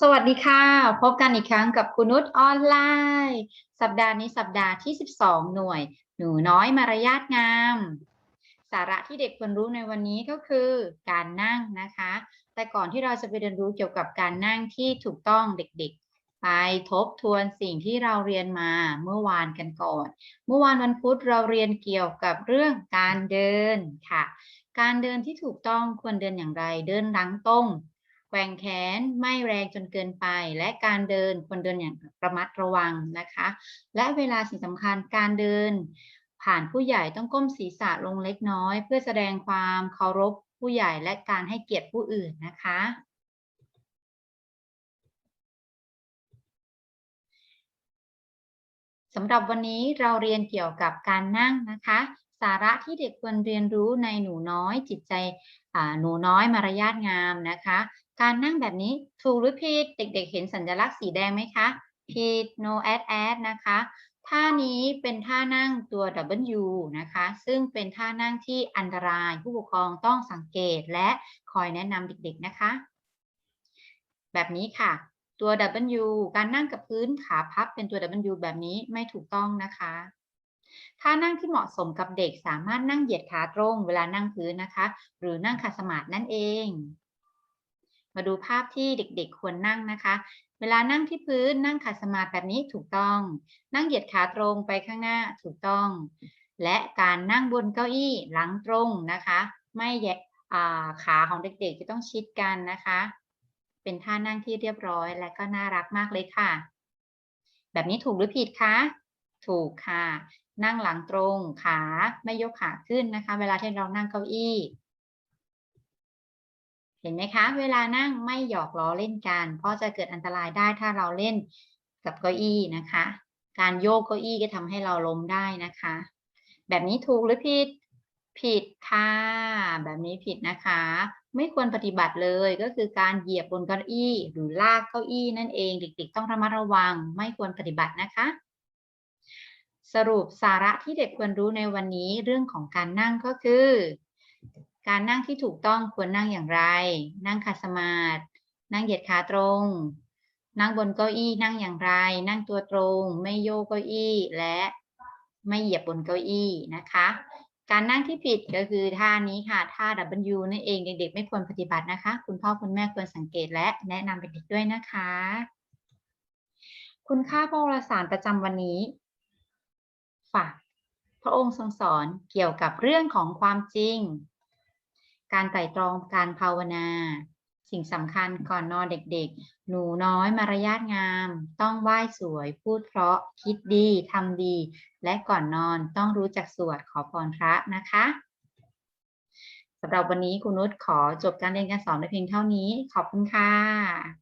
สวัสดีค่ะ พบกันอีกครั้งกับคุณนุชออนไลน์ สัปดาห์นี้สัปดาห์ที่ 12 หน่วย หนูน้อยมารยาทงาม สาระที่เด็กควรรู้ในวันนี้ก็คือการนั่งนะคะ แต่ก่อนที่เราจะไปเรียนรู้เกี่ยวกับการนั่งที่ถูกต้องเด็กๆไปทบทวนสิ่งที่เราเรียนมาเมื่อวานกันก่อน เมื่อวานวันพุธเราเรียนเกี่ยวกับเรื่องการเดินค่ะ การเดินที่ถูกต้องควรเดินอย่างไร เดินหลังตรงแกว่งแขนไม่แรงจนเกินไป และการเดินควรเดินอย่างระมัดระวังนะคะ และเวลาสิ่งสำคัญการเดิน ผ่านผู้ใหญ่ต้องก้มศีรษะลงเล็กน้อย เพื่อแสดงความเคารพผู้ใหญ่และการให้เกียรติผู้อื่นนะคะ สำหรับวันนี้เราเรียนเกี่ยวกับการนั่งนะคะ สาระที่เด็กควรเรียนรู้ในหนูน้อย จิตใจหนูน้อยมารยาทงามนะคะ การนั่งแบบนี้ถูกหรือผิดเด็กๆ เห็นสัญลักษณ์สีแดงไหมคะผิด no add add นะคะท่านี้เป็นท่านั่งตัว W นะคะ ซึ่งเป็นท่านั่งที่อันตรายผู้ปกครองต้องสังเกตและคอยแนะนำเด็กๆนะคะ แบบนี้ค่ะตัว W การนั่งกับพื้นขาพับเป็นตัว W แบบนี้ไม่ถูกต้องนะคะ ท่านั่งที่เหมาะสมกับเด็กสามารถนั่งเหยียดขาตรงเวลานั่งพื้นนะคะ หรือนั่งขัดสมาธินั่นเอง มาดูภาพที่เด็กๆ ควรนั่งนะคะ เวลานั่งที่พื้นนั่งขัดสมาธิแบบนี้ถูกต้อง นั่งเหยียดขาตรงไปข้างหน้าถูกต้อง และการนั่งบนเก้าอี้หลังตรงนะคะ ไม่แยกอ่ขาของเด็กๆจะต้องชิดกันนะคะ เป็นท่านั่งที่เรียบร้อยและก็น่ารักมากเลยค่ะ แบบนี้ถูกหรือผิดคะ ถูกค่ะ นั่งหลังตรงขาไม่ยกขาขึ้นนะคะ เวลาที่เรานั่งเก้าอี้ เห็นไหมคะ เวลานั่งไม่หยอกล้อเล่นกัน เพราะจะเกิดอันตรายได้ถ้าเราเล่นกับเก้าอี้นะคะ การโยกเก้าอี้ก็ทำให้เราล้มได้นะคะ แบบนี้ถูกหรือผิดผิดค่ะ แบบนี้ผิดนะคะ ไม่ควรปฏิบัติเลยก็คือการเหยียบบนเก้าอี้ หรือลากเก้าอี้นั่นเองเด็กๆ ต้องระมัดระวัง ไม่ควรปฏิบัตินะคะ สรุปสาระที่เด็กควรรู้ในวันนี้เรื่องของการนั่งก็คือ การนั่งที่ถูกต้องควรนั่งอย่างไร นั่งขัดสมาธินั่งเหยียดขาตรง นั่งบนเก้าอี้นั่งอย่างไร นั่งตัวตรง ไม่โยกเก้าอี้และไม่เหยียบบนเก้าอี้นะคะ การนั่งที่ผิดก็คือท่านี้ค่ะท่า W นั่นเองเด็กๆไม่ควรปฏิบัตินะคะ คุณพ่อคุณแม่ควรสังเกตและแนะนำเด็กๆด้วยนะคะ คุณค่าพระวรสารประจำวันนี้ ฝากพระองค์ทรงสอนเกี่ยวกับเรื่องของความจริง การไตร่ตรองการภาวนา สิ่งสำคัญก่อนนอนเด็กๆ หนูน้อยมารยาทงาม ต้องไหว้สวย พูดเพราะคิดดีทำดี และก่อนนอนต้องรู้จักสวดขอพรพระนะคะสำหรับวันนี้คุณนุชขอจบการเรียนการสอนในเพียงเท่านี้ ขอบคุณค่ะ